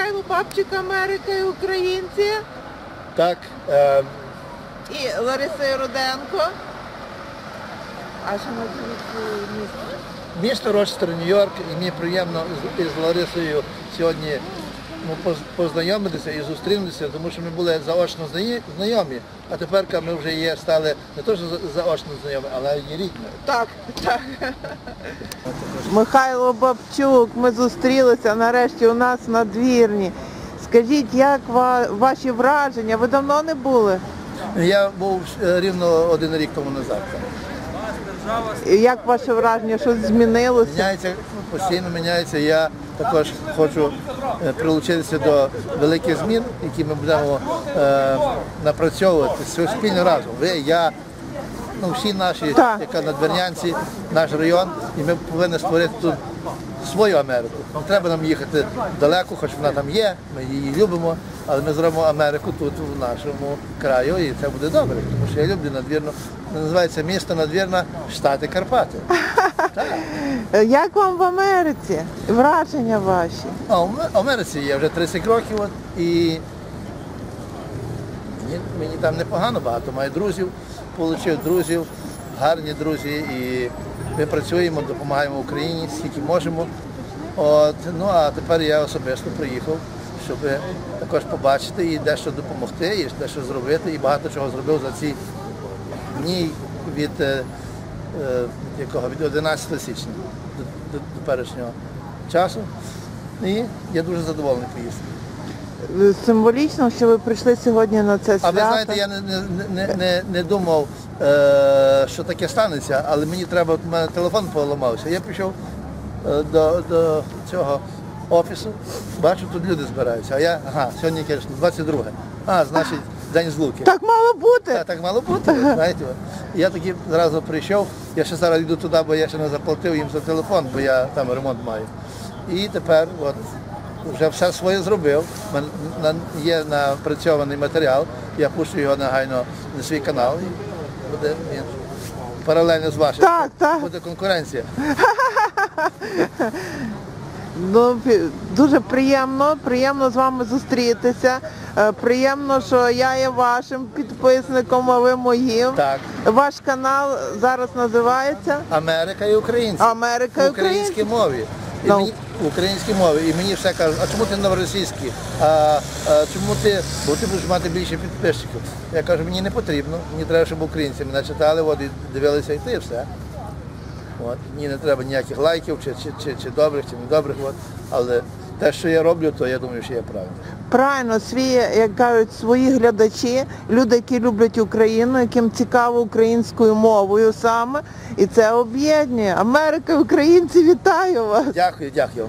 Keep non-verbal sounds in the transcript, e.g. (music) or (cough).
Михайло Бабчик, Америка і українці. Так, е, І Лариса Руденко. А що на місто? місто Рочестер, Нью-Йорк, і мені приємно з, із Ларисою сьогодні ну, поз- познайомитися і зустрінутися, тому що ми були заочно знайомі, а тепер ми вже є, стали не то, що заочно знайомі, але і рідні. Так, так. Михайло Бабчук, ми зустрілися нарешті у нас на двірні. Скажіть, як ва- ваші враження? Ви давно не були? Я був е, рівно один рік тому назад. І Як ваше враження? Щось змінилося? Міняється, постійно міняється. Я також хочу е, прилучитися до великих змін, які ми будемо е, напрацьовувати спільно разом. Ви, я, ну всі наші, Так. яка надвірнянці, наш район, і ми повинні створити тут свою Америку. Не треба нам їхати далеко, хоч вона там є, ми її любимо, але ми зробимо Америку тут, в нашому краю, і це буде добре, тому що я люблю надвірну. Називається місто Надвірна, штати Карпати. (laughs) Як вам в Америці? Враження ваші? А в Америці я вже 30 років от, і мені, мені там непогано, багато маю друзів, отримав друзів, гарні друзі, і ми працюємо, допомагаємо Україні, скільки можемо. От, ну а тепер я особисто приїхав, щоб також побачити і дещо допомогти, і дещо зробити, і багато чого зробив за ці дні від, е, е, якого? від 11 січня до, до, до теперішнього часу. І я дуже задоволений поїздкою. Е, Символічно, що ви прийшли сьогодні на це А ви знаєте, я не, не, не, не, не думав, е, що таке станеться, але мені треба, от у мене телефон поламався. Я пішов до, до цього офісу, бачу, тут люди збираються. А я, ага, сьогодні кажуть, 22. А, значить, день злуки. Так мало бути. Так, так мало бути, знаєте. Я тоді зразу прийшов, я ще зараз йду туди, бо я ще не заплатив їм за телефон, бо я там ремонт маю. І тепер от, вже все своє зробив. Є напрацьований матеріал, я пущу його негайно на свій канал і буде він паралельно з вашим. Так, так. Буде конкуренція. (laughs) Ну, дуже приємно, приємно з вами зустрітися. Е, Приємно, що я є вашим підписником, а ви моїм. Так. Ваш канал зараз називається Америка і українці. Америка і українській мові. І Ну. мені, в українській мові. І мені все кажуть, а чому ти в російській? А, а чому ти, бо ти будеш мати більше підписчиків. Я кажу, мені не потрібно, мені треба, щоб українці мене читали, от, і дивилися і ти все. От. Мені не треба ніяких лайків, чи, чи, чи, чи добрих, чи недобрих. От. Але те, що я роблю, то я думаю, що є правильно. Правильно, свої, як кажуть, свої глядачі, люди, які люблять Україну, яким цікаво українською мовою саме, і це об'єднує. Америка, українці, вітаю вас! Дякую, дякую.